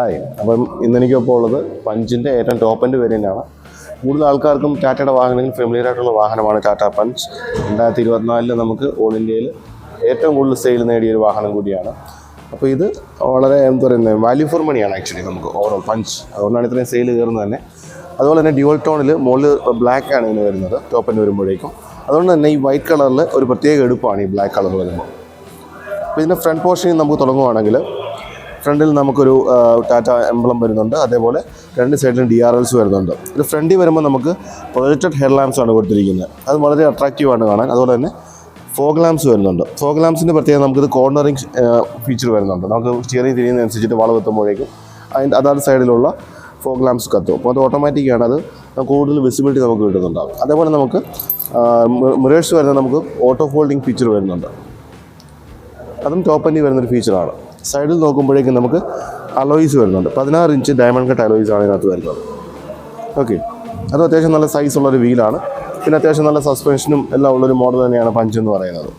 Hi അപ്പം ഇന്നെനിക്കൊപ്പം ഉള്ളത് പഞ്ചിന്റെ ഏറ്റവും ടോപ്പ് വേരിയന്റാണ് കൂടുതൽ ആൾക്കാർക്കും ടാറ്റയുടെ വാഹനങ്ങൾ ഫെമിലിയർ ആയിട്ടുള്ള വാഹനമാണ് ടാറ്റ പഞ്ച്. രണ്ടായിരത്തി ഇരുപത്തിനാലിൽ നമുക്ക് ഓൾ ഇന്ത്യയിൽ ഏറ്റവും കൂടുതൽ സെയിൽ നേടിയ ഒരു വാഹനം കൂടിയാണ്. അപ്പോൾ ഇത് വളരെ എന്താ പറയുന്നത് വാല്യൂ ഫോർ മണിയാണ് ആക്ച്വലി നമുക്ക് ഓവറോൾ പഞ്ച്. അതുകൊണ്ടാണ് ഇത്രയും സെയിൽ കയറുന്നത് തന്നെ. അതുപോലെ തന്നെ ഡ്യുവൽ ടോണിൽ മുകളിൽ ബ്ലാക്ക് ആണ് ഇതിന് വരുന്നത് ടോപ്പിന് വരുമ്പോഴേക്കും. അതുകൊണ്ട് തന്നെ ഈ വൈറ്റ് കളറിൽ ഒരു പ്രത്യേക എടുപ്പാണ് ഈ ബ്ലാക്ക് കളർ വരുമ്പോൾ അപ്പോൾ ഇതിന്റെ ഫ്രണ്ട് പോർഷനിൽ നമുക്ക് തുടങ്ങുവാണെങ്കിൽ ഫ്രണ്ടിൽ നമുക്കൊരു ടാറ്റ എംബ്ലം വരുന്നുണ്ട്. അതേപോലെ രണ്ട് സൈഡിലും ഡി ആർ എൽസ് വരുന്നുണ്ട്. ഇത് ഫ്രണ്ടിൽ വരുമ്പോൾ നമുക്ക് പ്രൊജക്റ്റഡ് ഹെഡ് ലാംപ്സ് ആണ് കൊടുത്തിരിക്കുന്നത്. അത് വളരെ അട്രാക്റ്റീവ് ആണ് കാണാൻ. അതുപോലെ തന്നെ ഫോഗ് ലാംപ്സ് വരുന്നുണ്ട്. ഫോഗ് ലാംപ്സിന്റെ പ്രത്യേകത നമുക്കിത് കോർണറിങ് ഫീച്ചർ വരുന്നുണ്ട്. നമുക്ക് സ്റ്റിയറിംഗ് തിരിയുന്നതനുസരിച്ചിട്ട് വളവ് എത്തുമ്പോഴേക്കും അതിന്റെ അതാത് സൈഡിലുള്ള ഫോഗ് ലാംപ്സ് കത്തും. അപ്പോൾ അത് ഓട്ടോമാറ്റിക്കാണ് അത് കൂടുതൽ വിസിബിലിറ്റി നമുക്ക് കിട്ടുന്നുണ്ടാവും. അതേപോലെ നമുക്ക് മിറേഴ്സ് വരുന്ന നമുക്ക് ഓട്ടോ ഫോൾഡിങ് ഫീച്ചർ വരുന്നുണ്ട്. അതും ടോപ്പ് എൻഡിൽ വരുന്നൊരു ഫീച്ചറാണ് സൈഡിൽ നോക്കുമ്പോഴേക്കും നമുക്ക് അലോയ്സ് വരുന്നുണ്ട്. പതിനാറ് ഇഞ്ച് ഡയമണ്ട് കട്ട് അലോയ്സ് ആണ് ഇതിനകത്ത് വരുന്നത്. ഓക്കെ അത് അത്യാവശ്യം നല്ല സൈസ് ഉള്ളൊരു വീലാണ് പിന്നെ അത്യാവശ്യം നല്ല സസ്പെൻഷനും എല്ലാം ഉള്ളൊരു മോഡൽ തന്നെയാണ് പഞ്ച് എന്ന് പറയുന്നത്.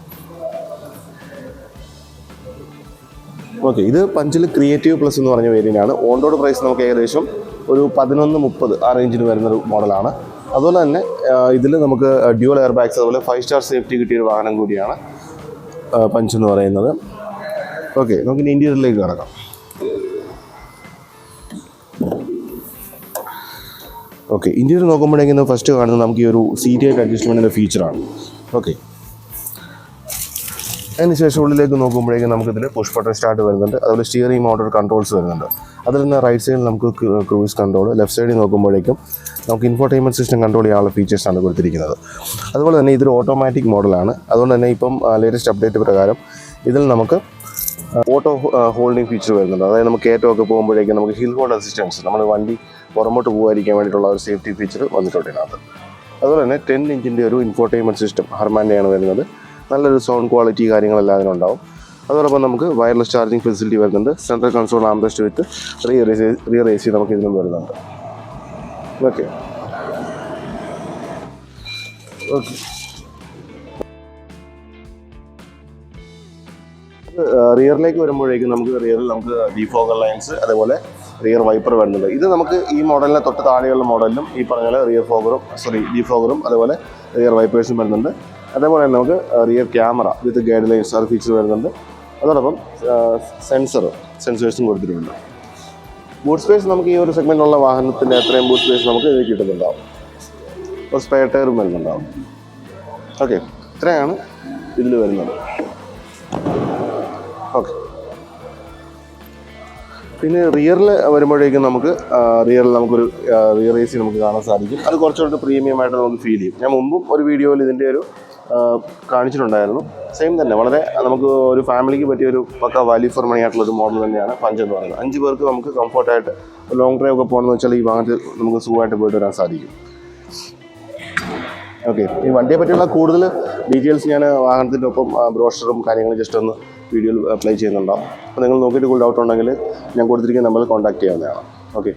ഓക്കെ ഇത് പഞ്ചിൽ ക്രിയേറ്റീവ് പ്ലസ് എന്ന് പറഞ്ഞ വേരിയന്റാണ് ഓൺ റോഡ് പ്രൈസ് നമുക്ക് ഏകദേശം ഒരു പതിനൊന്ന് മുപ്പത് ആ റേഞ്ചിന് വരുന്നൊരു മോഡലാണ് അതുപോലെ തന്നെ ഇതിൽ നമുക്ക് ഡ്യുവൽ എയർ ബാഗ്സ് അതുപോലെ ഫൈവ് സ്റ്റാർ സേഫ്റ്റി കിട്ടിയൊരു വാഹനം കൂടിയാണ് പഞ്ച് എന്ന് പറയുന്നത്. ഓക്കെ നമുക്ക് ഇന്റീരിയറിലേക്ക് കിടക്കാം. ഓക്കെ ഇന്റീരിയർ നോക്കുമ്പോഴേക്കും ഫസ്റ്റ് കാണുന്നത് നമുക്ക് ഈ ഒരു സീറ്റ് ഹൈറ്റ് അഡ്ജസ്റ്റ്മെന്റിന്റെ ഫീച്ചറാണ് ഓക്കെ. അതിനുശേഷം ഉള്ളിലേക്ക് നോക്കുമ്പോഴേക്കും നമുക്കിതിൽ പുഷ് ബട്ടൺ സ്റ്റാർട്ട് വരുന്നുണ്ട്. അതുപോലെ സ്റ്റിയറിംഗ് മോട്ടോർ കൺട്രോൾസ് വരുന്നുണ്ട്. അതിൽ നിന്ന് റൈറ്റ് സൈഡിൽ നമുക്ക് ക്രൂസ് കൺട്രോൾ ലെഫ്റ്റ് സൈഡിൽ നോക്കുമ്പോഴേക്കും നമുക്ക് ഇൻഫോർടൈൻമെന്റ് സിസ്റ്റം കൺട്രോൾ ചെയ്യാനുള്ള ഫീച്ചേഴ്സാണ് കൊടുത്തിരിക്കുന്നത്. അതുപോലെ തന്നെ ഇതൊരു ഓട്ടോമാറ്റിക് മോഡലാണ് അതുകൊണ്ട് തന്നെ ഇപ്പം ലേറ്റസ്റ്റ് അപ്ഡേറ്റ് പ്രകാരം ഇതിൽ നമുക്ക് ഓട്ടോ ഹോൾഡിംഗ് ഫീച്ചർ വരുന്നുണ്ട്. അതായത് നമുക്ക് ഒക്കെ പോകുമ്പോഴേക്കും നമുക്ക് ഹിൽ ഹോൾഡ് അസിസ്റ്റൻസ് നമ്മൾ വണ്ടി പുറമോട്ട് പോകാതിരിക്കാൻ വേണ്ടിയിട്ടുള്ള ഒരു സേഫ്റ്റി ഫീച്ചർ വന്നിട്ടുണ്ട് ഇതിനകത്ത്. അതുപോലെ തന്നെ ടെൻ ഇഞ്ചിന്റെ ഒരു ഇൻഫോർടൈൻമെന്റ് സിസ്റ്റം ഹർമാന്റെയാണ് വരുന്നത്. നല്ലൊരു സൗണ്ട് ക്വാളിറ്റി കാര്യങ്ങളെല്ലാം അതിനുണ്ടാവും. അതോടൊപ്പം നമുക്ക് വയർലെസ് ചാർജിങ് ഫെസിലിറ്റി വരുന്നുണ്ട്. Central console armrest with rear A C rear A C നമുക്ക് ഇതിനും വരുന്നുണ്ട്. ഓക്കെ ഓക്കെ റിയറിലേക്ക് വരുമ്പോഴേക്കും നമുക്ക് റിയറിൽ നമുക്ക് ഡിഫോഗർ ലൈൻസ് അതേപോലെ റിയർ വൈപ്പർ വരുന്നുണ്ട്. ഇത് നമുക്ക് ഈ മോഡലിനെ തൊട്ട് താഴെയുള്ള മോഡലിലും ഈ പറഞ്ഞ റിയർ ഫോഗറും സോറി ഡിഫോഗറും അതേപോലെ റിയർ വൈപ്പേഴ്സും വരുന്നുണ്ട്. അതേപോലെ തന്നെ നമുക്ക് rear camera with guide lines അത് ഫീച്ചർ വരുന്നുണ്ട്. അതോടൊപ്പം സെൻസർ സെൻസേഴ്സും കൊടുത്തിട്ടുണ്ട്. ബൂട്ട് സ്പേസ് നമുക്ക് ഈ ഒരു സെഗ്മെന്റിലുള്ള വാഹനത്തിന്റെ അത്രയും ബൂട്ട് സ്പേസ് നമുക്ക് ഇതിൽ കിട്ടുന്നുണ്ടാവും. ഒരു സ്പെയർ ടയറും വരുന്നുണ്ടാവും. ഓക്കെ ഇത്രയാണ് ഇതിൽ വരുന്നത്. ഓക്കെ. പിന്നെ റിയറിൽ വരുമ്പോഴേക്കും നമുക്ക് റിയറിൽ നമുക്കൊരു റിയർ എ സി നമുക്ക് കാണാൻ സാധിക്കും. അത് കുറച്ചുകൂടി പ്രീമിയം ആയിട്ട് നമുക്ക് ഫീൽ ചെയ്യും. ഞാൻ മുമ്പും ഒരു വീഡിയോയിൽ ഇതിന്റെ ഒരു കാണിച്ചിട്ടുണ്ടായിരുന്നു. സെയിം തന്നെ. വളരെ നമുക്ക് ഒരു ഫാമിലിക്ക് പറ്റിയ ഒരു പക്ക വാല്യൂ ഫോർ മണി ആയിട്ടുള്ള ഒരു മോഡൽ തന്നെയാണ് പഞ്ച് എന്ന് പറയുന്നത്. അഞ്ച് പേർക്ക് നമുക്ക് കംഫർട്ടായിട്ട് ലോങ് ഡ്രൈവ് ഒക്കെ പോകണമെന്ന് വെച്ചാൽ ഈ വാഹനത്തിൽ നമുക്ക് സുഖമായിട്ട് പോയിട്ട് വരാൻ സാധിക്കും. ഓക്കെ ഈ വണ്ടിയെ പറ്റിയുള്ള കൂടുതൽ ഡീറ്റെയിൽസ് ഞാൻ വാഹനത്തിന്റെ ഒപ്പം ബ്രോഷറും കാര്യങ്ങളും ജസ്റ്റ് ഒന്ന് വീഡിയോയിൽ അപ്ലൈ ചെയ്യുന്നുണ്ടാവും. അപ്പോൾ നിങ്ങൾ നോക്കിയിട്ട് കൂടുതൽ ഡൗട്ട് ഉണ്ടെങ്കിൽ ഞാൻ കൊടുത്തിരിക്കുന്ന നമ്പറിൽ കോൺടാക്ട് ചെയ്യാവുന്നതാണ്. ഓക്കെ